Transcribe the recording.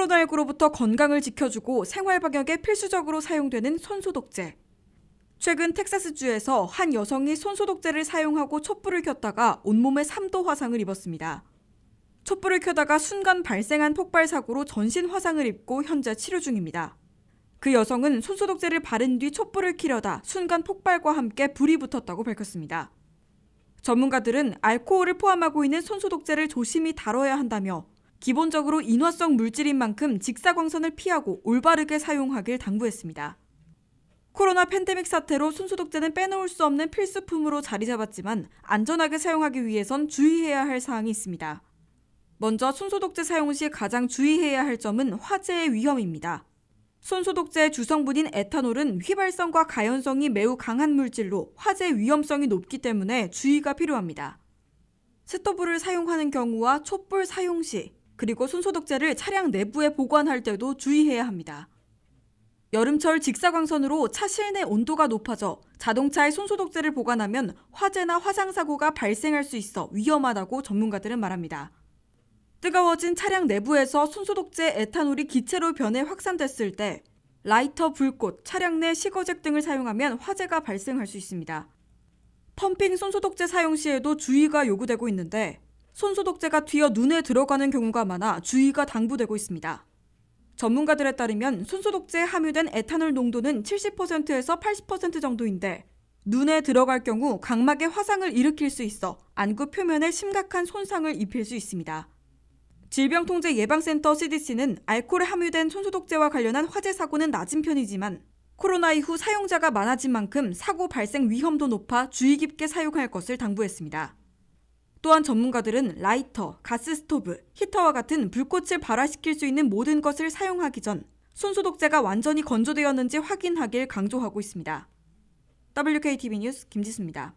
코로나19로부터 건강을 지켜주고 생활 방역에 필수적으로 사용되는 손소독제. 최근 텍사스주에서 한 여성이 손소독제를 사용하고 촛불을 켰다가 온몸에 3도 화상을 입었습니다. 촛불을 켜다가 순간 발생한 폭발 사고로 전신 화상을 입고 현재 치료 중입니다. 그 여성은 손소독제를 바른 뒤 촛불을 키려다 순간 폭발과 함께 불이 붙었다고 밝혔습니다. 전문가들은 알코올을 포함하고 있는 손소독제를 조심히 다뤄야 한다며 기본적으로 인화성 물질인 만큼 직사광선을 피하고 올바르게 사용하길 당부했습니다. 코로나 팬데믹 사태로 손소독제는 빼놓을 수 없는 필수품으로 자리 잡았지만 안전하게 사용하기 위해선 주의해야 할 사항이 있습니다. 먼저 손소독제 사용 시 가장 주의해야 할 점은 화재의 위험입니다. 손소독제의 주성분인 에탄올은 휘발성과 가연성이 매우 강한 물질로 화재 위험성이 높기 때문에 주의가 필요합니다. 스토브를 사용하는 경우와 촛불 사용 시 그리고 손소독제를 차량 내부에 보관할 때도 주의해야 합니다. 여름철 직사광선으로 차 실내 온도가 높아져 자동차에 손소독제를 보관하면 화재나 화상 사고가 발생할 수 있어 위험하다고 전문가들은 말합니다. 뜨거워진 차량 내부에서 손소독제 에탄올이 기체로 변해 확산됐을 때 라이터 불꽃, 차량 내 시거잭 등을 사용하면 화재가 발생할 수 있습니다. 펌핑 손소독제 사용 시에도 주의가 요구되고 있는데 손소독제가 튀어 눈에 들어가는 경우가 많아 주의가 당부되고 있습니다. 전문가들에 따르면 손소독제에 함유된 에탄올 농도는 70%에서 80% 정도인데 눈에 들어갈 경우 각막에 화상을 일으킬 수 있어 안구 표면에 심각한 손상을 입힐 수 있습니다. 질병통제예방센터 CDC는 알코올에 함유된 손소독제와 관련한 화재 사고는 낮은 편이지만 코로나 이후 사용자가 많아진 만큼 사고 발생 위험도 높아 주의 깊게 사용할 것을 당부했습니다. 또한 전문가들은 라이터, 가스 스토브, 히터와 같은 불꽃을 발화시킬 수 있는 모든 것을 사용하기 전 손소독제가 완전히 건조되었는지 확인하길 강조하고 있습니다. WKTV 뉴스 김지수입니다.